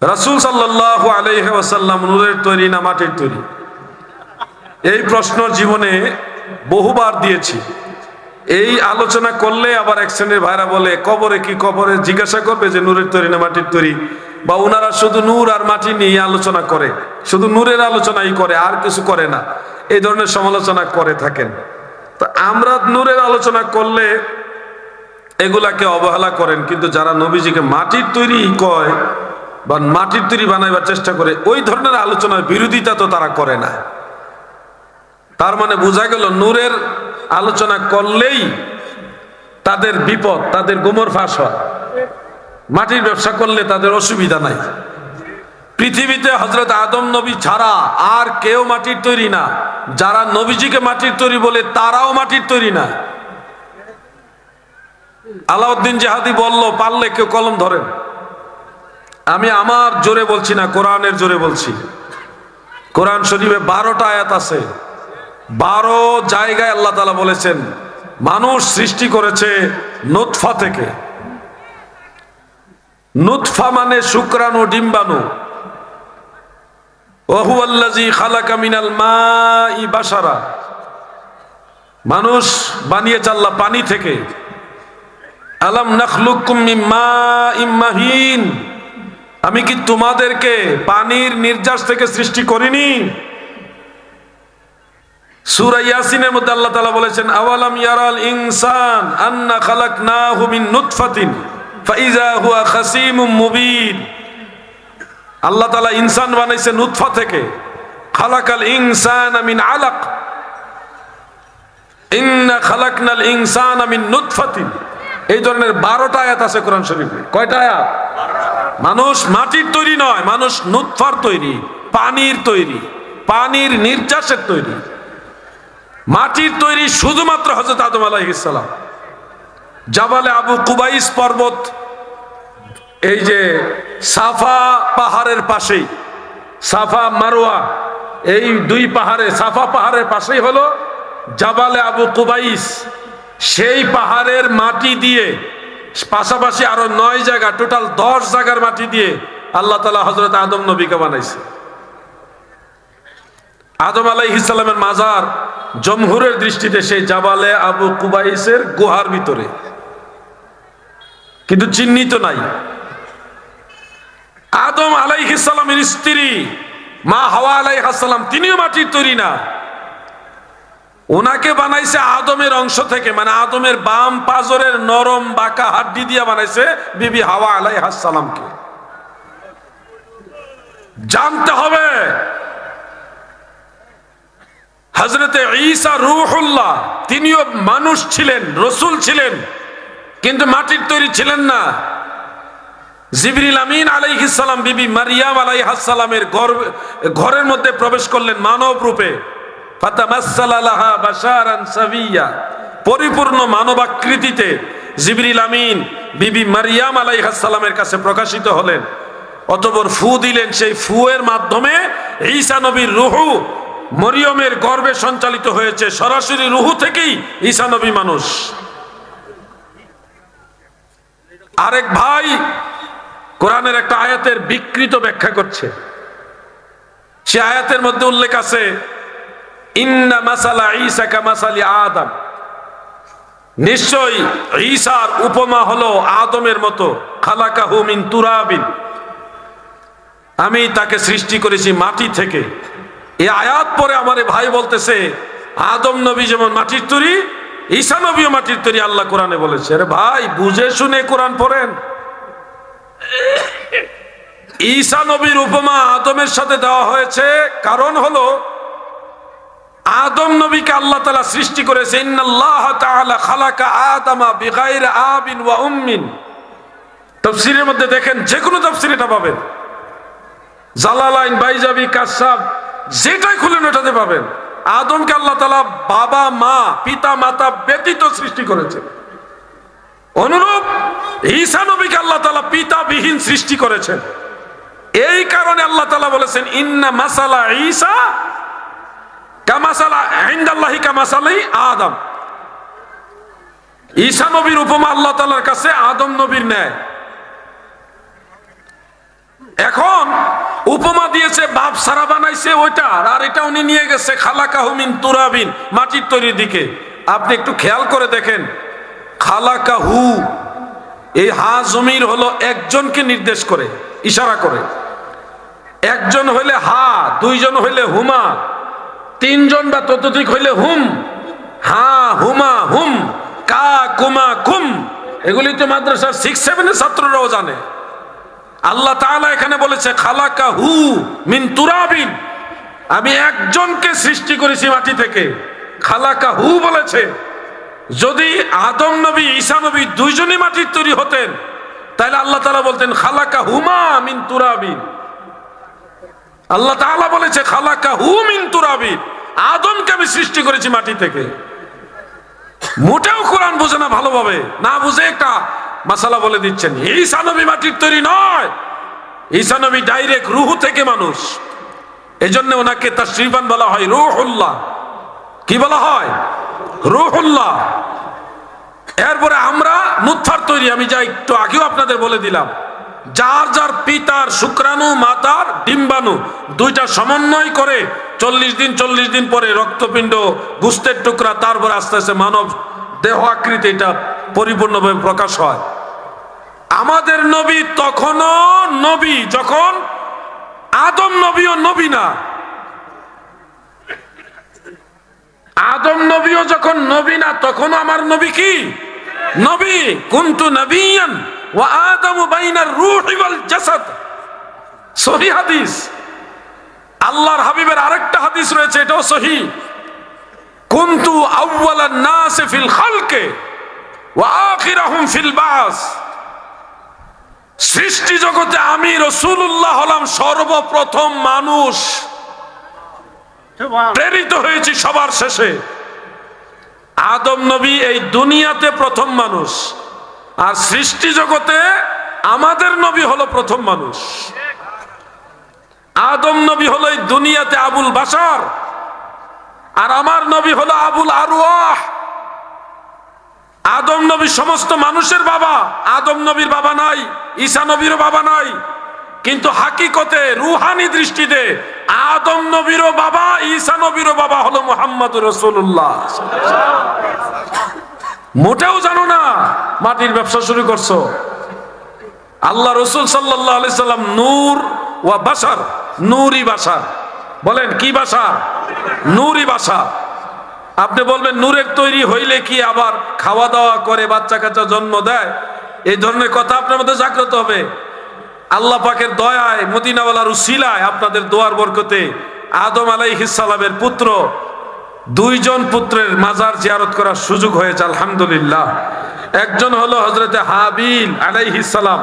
রাসুল ওয়াসাল্লাম নূরের তৈরি না মাটির তৈরি? এই প্রশ্ন জীবনে বহুবার দিয়েছি। এই আলোচনা করলে আবার এক শ্রেণির ভাইরা বলে, কবরে কি কবরে? জিজ্ঞাসা করবে যে, নূরের তৈরি না মাটির তৈরি? বা ওনারা শুধু নূর আর মাটি নিয়ে আলোচনা করে, শুধু নূরের আলোচনাই করে, আর কিছু করে না। এই ধরনের সমালোচনা করে থাকেন। তো আমরা নূরের আলোচনা করলে এগুলাকে অবহেলা করেন, কিন্তু যারা নবীজিকে মাটির তৈরি কয় বা মাটির তৈরি বানাইবার চেষ্টা করে, ওই ধরনের আলোচনার বিরোধিতা তো তারা করে না। তার মানে বোঝা গেল নূরের আলোচনা করলেই তাদের বিপদ, তাদের গোমর ফাঁস হয়। মাটির ব্যবসা করলে তাদের অসুবিধা নাই। পৃথিবীতে হজরত আদম নবী ছাড়া আর কেউ মাটির তৈরি না। যারা নবীজিকে মাটির তৈরি বলে তারাও মাটির তৈরি না। আলাউদ্দিন জাহাদি বলল, পারলে কেউ কলম ধরেন। আমি আমার জোরে বলছি না, কোরআনের জোরে বলছি। কোরআন শরীফে বারোটা আয়াত আছে। বারো জায়গায় আল্লাহ তালা বলেছেন, মানুষ সৃষ্টি করেছে নুৎফা থেকে। নুৎফা মানে শুক্রাণু, ডিম্বাণু। ওহু আল্লাজি খালাকা মিনাল মাই বাসারা মানুষ বানিয়েছে আল্লাহ পানি থেকে। আলাম মাহিন আমি কি তোমাদেরকে পানির নির্যাস থেকে সৃষ্টি করিনি? সূরা ইয়াসিনের মধ্যে আল্লাহ তাআলা বলেছেন, আওয়ালাম ইয়ারাল ইনসান আন্না খালাকনাহু মিন নুতফাতিন, ফাইজা হুয়া খাসিমুম মুবিন। আল্লাহ তাআলা ইনসান বানাইছে নুতফা থেকে। খালাকাল ইনসান মিন আলাক। ইন্না খালাকনাল ইনসান মিন নুতফাতিন। এই ধরনের বারোটা আয়াত আছে কোরআন শরীফে। কয়টা আয়াত? মানুষ মাটির তৈরি নয়, মানুষ নুৎফার তৈরি, পানির তৈরি, পানির নির্যাসের তৈরি। মাটির তৈরি শুধুমাত্র হজরত আদম আলাইসালাম জাবালে আবু কুবাইস পর্বত, এই যে সাফা পাহাড়ের পাশেই, সাফা মারোয়া এই দুই পাহাড়ে, সাফা পাহাড়ের পাশেই হলো জাবালে আবু কুবাইস সেই পাহাড়ের মাটি দিয়ে, পাশাপাশি আরও নয় জায়গা, টোটাল দশ জায়গার মাটি দিয়ে আল্লাহ তালা হজরত আদম নবীকে বানাইছে। আদম আলাই ইসলামের মাজার জমহুরের দৃষ্টিতে সেই জাবালে আবু কুবাইসের গুহার ভিতরে। কিন্তু চিহ্নিত নাই। আদম আলাইহিসালামের স্ত্রী মা হওয়া হাওয়া আলাইহাসালাম তিনিও মাটির তৈরি না। ওনাকে বানাইছে আদমের অংশ থেকে মানে আদমের বাম পাজরের নরম বাঁকা হাড্ডি দিয়া বানাইছে বিবি হাওয়া আলাই হাসালামকে জানতে হবে হজরতে ঈসা রুহুল্লাহ, তিনিও মানুষ ছিলেন, রসুল ছিলেন, কিন্তু মাটির তৈরি ছিলেন না। জিবরিল আমিন আলাইহিসালাম বিবি মারিয়াম আলাইহাসালামের ঘরের মধ্যে প্রবেশ করলেন মানব রূপে। পরিপূর্ণ মানবাকৃতিতে জিবরিল আমিন বিবি মারিয়াম আলাইহাসালামের কাছে প্রকাশিত হলেন। অতপর ফু দিলেন সেই ফুয়ের মাধ্যমে ঈসা নবীর রুহু মরিয়মের গর্বে সঞ্চালিত হয়েছে। সরাসরি রুহু থেকেই ঈসা নবী মানুষ। আরেক ভাই কোরআনের একটা আয়াতের বিকৃত ব্যাখ্যা করছে। সে আয়াতের মধ্যে উল্লেখ আছে ইন্না মাসালা ঈসা কা মাসালি আদম। নিশ্চয় ঈসার উপমা হলো আদমের মতো, খালাকাহু মিন তুরাবিন। আমি তাকে সৃষ্টি করেছি মাটি থেকে। এই আয়াত পরে আমার ভাই বলতেছে, আদম নবী যেমন মাটির তৈরি, ঈসা নবীও মাটির তৈরি আল্লাহ কোরআনে বলেছে। আরে ভাই, বুঝে শুনে কোরআন পড়েন। ঈসা নবীর উপমা আদমের সাথে দেওয়া হয়েছে, কারণ হলো আদম নবীকে আল্লাহ তালা সৃষ্টি করেছে তাফসীরের মধ্যে দেখেন যে কোনো তাফসীর এটা পাবেন। জালালাইন বাইজাবি, কাসাব, যেটাই খুলেন ওটাতে পাবেন। আদমকে আল্লাহ তালা বাবা, মা, পিতা, মাতা ব্যতীত সৃষ্টি করেছে অনুরূপ ঈসা নবীকে আল্লাহ তালা পিতা বিহীন সৃষ্টি করেছেন। এই কারণে আল্লাহ তালা বলেছেন, ইন্না মাসালা ঈসা কামাসালা, ইনদাল্লাহি কামাসালাই আদম। ঈসা নবীর উপমা আল্লাহ তালার কাছে আদম নবীর ন্যায়। এখন উপমা দিয়েছে, বাপ সারা বানাইছে ওইটা আর এটা উনি নিয়ে গেছে খালা কাহুমিন তুরাবিন, মাটির তৈরির দিকে। আপনি একটু খেয়াল করে দেখেন খালা কাহু এই হা জমির হলো একজনকে নির্দেশ করে, ইশারা করে। একজন হইলে হা, দুইজন হইলে হুমা তিনজন বা ততোধিক হইলে হুম, হা হুমা হুম, কা কুমা কুম। এগুলি তো মাদ্রাসার সিক্স সেভেনের ছাত্ররাও জানে। আল্লাহ তাআলা এখানে বলেছে, খালাকা হু মিন তুরাবিন। আমি একজনকে সৃষ্টি করেছি মাটি থেকে। খালাকা হু বলেছে, যদি আদম নবী, ঈসা নবী দুইজনই মাটির তৈরি হতেন, তাহলে আল্লাহ তাআলা বলতেন, খালাকা হুমা মিন তুরাবিন। আল্লাহ তাআলা বলেছে খালাকা হু মিন তুরাবিন আদমকে আমি সৃষ্টি করেছি মাটি থেকে। মোটেও কোরআন বোঝে না ভালোভাবে, না বুঝে একটা মাসালা বলে দিচ্ছেন। ঈসা নবী মাটির তৈরি নয়। ঈসা নবী ডাইরেক্ট রুহু থেকে মানুষ। এজন্য ওনাকে তার শ্রীবান বলা হয় রুহুল্লাহ। কি বলা হয়? রুহুল্লাহ। এরপরে আমরা নুৎফার তৈরি, আমি যা একটু আগেও আপনাদের বলে দিলাম। যার যার পিতার শুক্রাণু, মাতার, ডিম্বাণু, দুইটা সমন্বয় করে চল্লিশ দিন চল্লিশ দিন পরে রক্তপিণ্ড, গুস্তের টুকরা, তারপরে আস্তে আস্তে মানব দেহ আকৃতি এটা পরিপূর্ণভাবে প্রকাশ হয়। আমাদের নবী তখনও নবী, যখন আদম নবীও নবী না। আদম নবীও যখন নবী না তখন আমার নবী কি? নবী, কুন্তু নবিয়ান। ওয়া আদমু বাইনার রূহি ওয়াল জাসাদ। সহি হাদিস। আল্লাহর হাবিবের আরেকটা হাদিস রয়েছে এটাও সহি। কুন্তু আউওয়ালান নাস ফিল খালকে ওয়া আখিরাহুম ফিল বাস। সৃষ্টি জগতে আমি রসুল্লাহ হলাম সর্বপ্রথম মানুষ। প্রেরিত হয়েছি সবার শেষে। আদম নবী এই দুনিয়াতে প্রথম মানুষ। আর সৃষ্টি জগতে আমাদের নবী হলো প্রথম মানুষ। আদম নবী হলো দুনিয়াতে আবুল বাসার আর আমার নবী হলো আবুল আরওয়াহ। আদম নবী সমস্ত মানুষের বাবা, আদম নবীর বাবা নাই, ঈসা নবীরও বাবা নাই, কিন্তু হাকিকতে, রুহানি দৃষ্টিতে আদম নবীরও বাবা, ঈসা নবীরও বাবা হলো মোহাম্মদ রসুল্লাহ মোটেও জানো না মাটির ব্যবসা শুরু করছ। আল্লাহ রসুল সাল্লাহ সাল্লাম নূর ওয়া বাসার নূরি বাসার বলেন, কি বাসা নূরি বাসা আপনি বলবেন, নূরের তৈরি হইলে কি আবার খাওয়া দাওয়া করে বাচ্চা কাচ্চা জন্ম দেয়? এই ধরনের কথা আপনার মধ্যে জাগ্রত হবে। আল্লাহ পাকের দয়ায় মদিনাওয়ালার উসিলায় আপনাদের দোয়ার বরকতে আদম আলাইহিসালামের পুত্র দুইজন পুত্রের মাজার জিয়ারত করার সুযোগ হয়েছে, আলহামদুলিল্লাহ। একজন হলো হজরতে হাবিল আলাইহিসালাম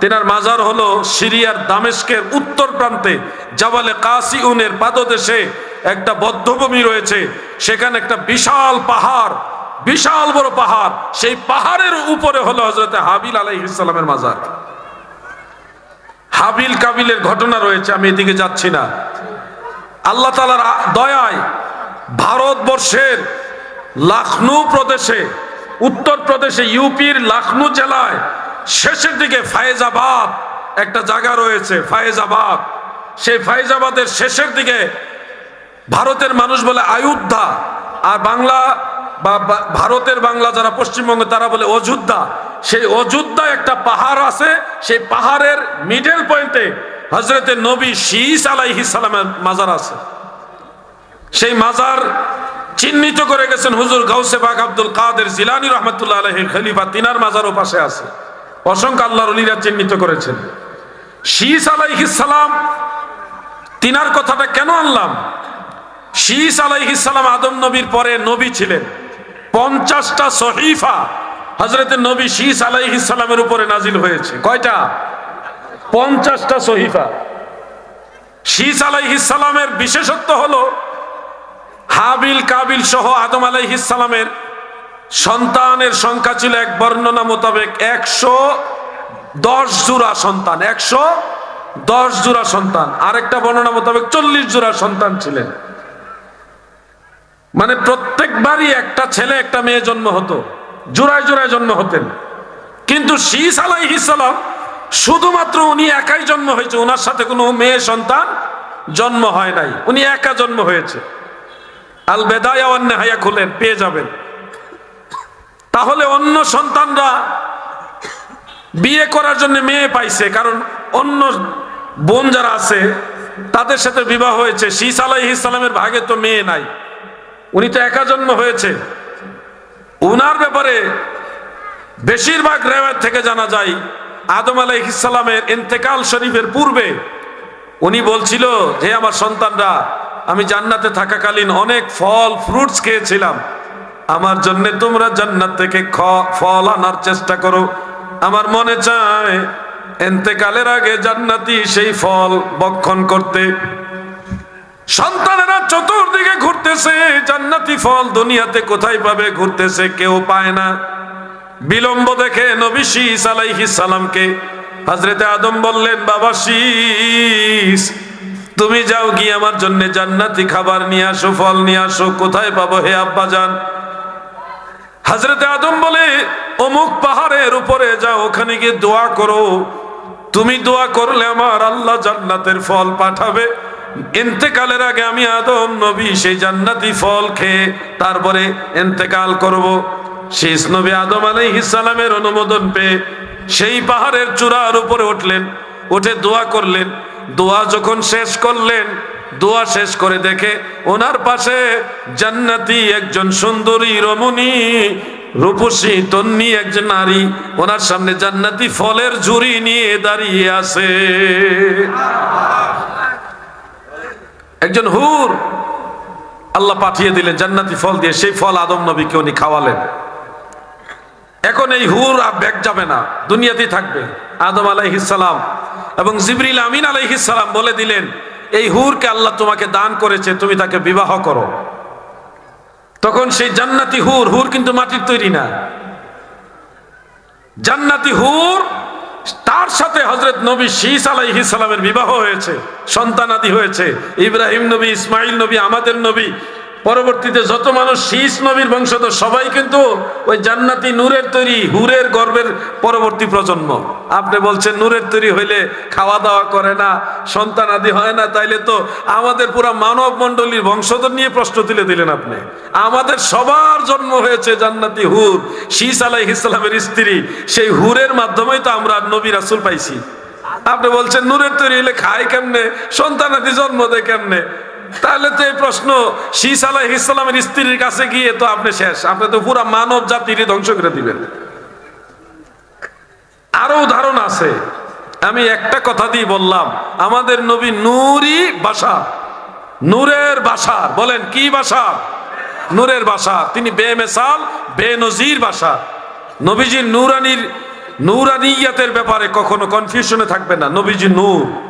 তেনার মাজার হলো সিরিয়ার দামেস্কের উত্তর প্রান্তে, জাবালে কাসিউনের পাদদেশে একটা বদ্ধভূমি রয়েছে। সেখানে একটা বিশাল পাহাড়, বিশাল বড় পাহাড়, সেই পাহাড়ের উপরে হলো হজরতে হাবিল আলাইহিসালামের মাজার। হাবিল কাবিলের ঘটনা রয়েছে, আমি এদিকে যাচ্ছি না। আল্লাহ তালার দয়ায় ভারতবর্ষের লাখনৌ প্রদেশে, উত্তর প্রদেশে, ইউপির লাখনৌ জেলায় শেষের দিকে ফায়েজাবাদ একটা জায়গা রয়েছে, ফায়েজাবাদ। সেই ফায়েজাবাদের শেষের দিকে ভারতের মানুষ বলে আয়োধ্যা আর বাংলা বা ভারতের বাংলা যারা পশ্চিমবঙ্গে তারা বলে অযোধ্যা। সেই অযোধ্যা একটা পাহাড় আছে, সেই পাহাড়ের মিডল পয়েন্টে হজরতে নবী শীষ আলাইহিস সালামের মাজার আছে। সেই মাজার চিহ্নিত করে গেছেন হুজুর গাউসে বাগ আব্দুল কাদের জিলানি রহমতুল্লাহ আলহের খলিফা, তিনার মাজারও পাশে আছে। অসংখ্য আল্লাহর অলিরা চিহ্নিত করেছেন। শীষ সালাম, তিনার কথাটা কেন আনলাম? শীষ আলাইহিসালাম আদম নবীর পরে নবী ছিলেন। পঞ্চাশটা সহিফা হজরত নবী শীষ আলাইহিসালামের উপরে নাজিল হয়েছে। কয়টা? পঞ্চাশটা সহিফা। শীষ আলাইহিসালামের বিশেষত্ব হলো কাবিল সহ আদম আলাইহিসালামের সন্তানের সংখ্যা ছিল এক বর্ণনা মোতাবেক একশো দশ জোড়া সন্তান, একশো দশ জোড়া সন্তান। আরেকটা বর্ণনা মোতাবেক চল্লিশ জোড়া সন্তান ছিলেন। মানে প্রত্যেকবারই একটা ছেলে, একটা মেয়ে জন্ম হতো, জোড়ায় জোড়ায় জন্ম হতেন। কিন্তু শীষ আলাইহিসালাম শুধুমাত্র উনি একাই জন্ম হয়েছে ওনার সাথে কোনো মেয়ে সন্তান জন্ম হয় নাই। উনি একা জন্ম হয়েছে। আল বেদায়া হাইয়া খুলেন, পেয়ে যাবেন। তাহলে অন্য সন্তানরা বিয়ে করার জন্য মেয়ে পাইছে, কারণ অন্য বোন যারা আছে, তাদের সাথে বিবাহ হয়েছে। শীষ আলাহ ইসলামের ভাগে তো মেয়ে নাই। উনি তো একা জন্ম হয়েছে। উনার ব্যাপারে বেশিরভাগ রেওয়ায় থেকে জানা যায়, আদম আলাহ ইসলামের ইন্তেকাল শরীফের পূর্বে উনি বলছিল যে আমার সন্তানরা আমি জান্নাতে থাকাকালীন অনেক ফল ফ্রুটস খেয়েছিলাম। আমার জন্য তোমরা জান্নাত থেকে ফল আনার চেষ্টা করো। আমার মনে চায়, এন্তেকালের আগে জান্নাতি সেই ফল বক্ষণ করতে। সন্তানেরা চতুর্দিকে ঘুরতেছে, জান্নাতি ফল দুনিয়াতে কোথায় পাবে ঘুরতেছে কেউ পায় না। বিলম্ব দেখে নবী শীস আলাইহিস সালামকে হজরতে আদম বললেন, বাবা শীস তুমি যাও গিয়ে আমার জন্য জান্নাতি খাবার নিয়ে আসো, ফল নিয়ে আসো। কোথায় পাবো হে আব্বা যান হজরতে আদম বলে, অমুক পাহাড়ের উপরে যাও, ওখানে গিয়ে দোয়া করো। তুমি দোয়া করলে আমার আল্লাহ জান্নাতের ফল পাঠাবে। ইন্তেকালের আগে আমি আদম নবী সেই জান্নাতি ফল খেয়ে তারপরে ইন্তেকাল করব। শেষ নবী আদম সালামের অনুমোদন পেয়ে সেই পাহাড়ের চূড়ার উপরে উঠলেন, উঠে দোয়া করলেন। দোয়া যখন শেষ করলেন, দোয়া শেষ করে দেখে ওনার পাশে জান্নাতি একজন সুন্দরী রমণী, রূপসী তন্নি একজন নারী, ওনার সামনে জান্নাতি ফলের ঝুড়ি নিয়ে দাঁড়িয়ে আছে। একজন হুর, আল্লাহ পাঠিয়ে দিলেন জান্নাতি ফল দিয়ে, সেই ফল আদম নবীকে উনি খাওয়ালেন। এখন এই হুর আর ব্যাগ যাবে না, দুনিয়াতেই থাকবে। আদম আলাইহিসালাম এবং জিবরিল আমিন আলাইহিসালাম বলে দিলেন, এই হুরকে আল্লাহ তোমাকে দান করেছে, তুমি তাকে বিবাহ করো। তখন সেই জান্নাতি হুর হুর কিন্তু মাটির তৈরি না। জান্নাতি হুর তার সাথে হজরত নবী আলাইহিস সালামের বিবাহ হয়েছে, সন্তানাদি হয়েছে। ইব্রাহিম নবী ইসমাইল নবী, আমাদের নবী পরবর্তীতে যত মানুষ শীষ নবীর বংশধর সবাই কিন্তু ওই জান্নাতি নূরের তৈরি, হুরের গর্বের পরবর্তী প্রজন্ম। আপনি বলছেন, নূরের তৈরি হইলে খাওয়া দাওয়া করে না, সন্তান আদি হয় না, তাইলে তো আমাদের পুরা মানব মণ্ডলীর বংশধর নিয়ে প্রশ্ন তুলে দিলেন আপনি। আমাদের সবার জন্ম হয়েছে জান্নাতি হুর শীষ আলাহ ইসলামের স্ত্রী। সেই হুরের মাধ্যমেই তো আমরা নবী রাসুল পাইছি। আপনি বলছেন, নূরের তৈরি হলে খায় কেমনে? সন্তান আদি জন্ম দেয় কেমনে? তাহলে তো এই প্রশ্ন শীষ আলাহ ইসলামের স্ত্রীর কাছে গিয়ে তো আপনি শেষ। আপনি তো পুরা মানব জাতিরই ধ্বংস করে দিবেন। আরও উদাহরণ আছে। আমি একটা কথা দিয়ে বললাম, আমাদের নবী নূরই বাসা নূরের বাসা বলেন কি বাসা নূরের বাসা তিনি বেমেসাল, বেনজির বাসা নবীজির নূরানির, নূরানিয়াতের ব্যাপারে কখনো কনফিউশনে থাকবে না। নবীজি নূর।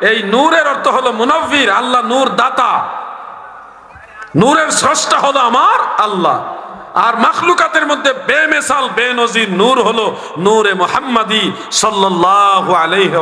এই নূরের অর্থ হলো মুনাফির আল্লাহ নূর দাতা। নূরের স্রষ্টা হলো আমার আল্লাহ। আর মাখলুকাতের মধ্যে বেমেসাল বে বেনজির নূর হলো নূরে মোহাম্মদী সাল্লাহ আলাইহি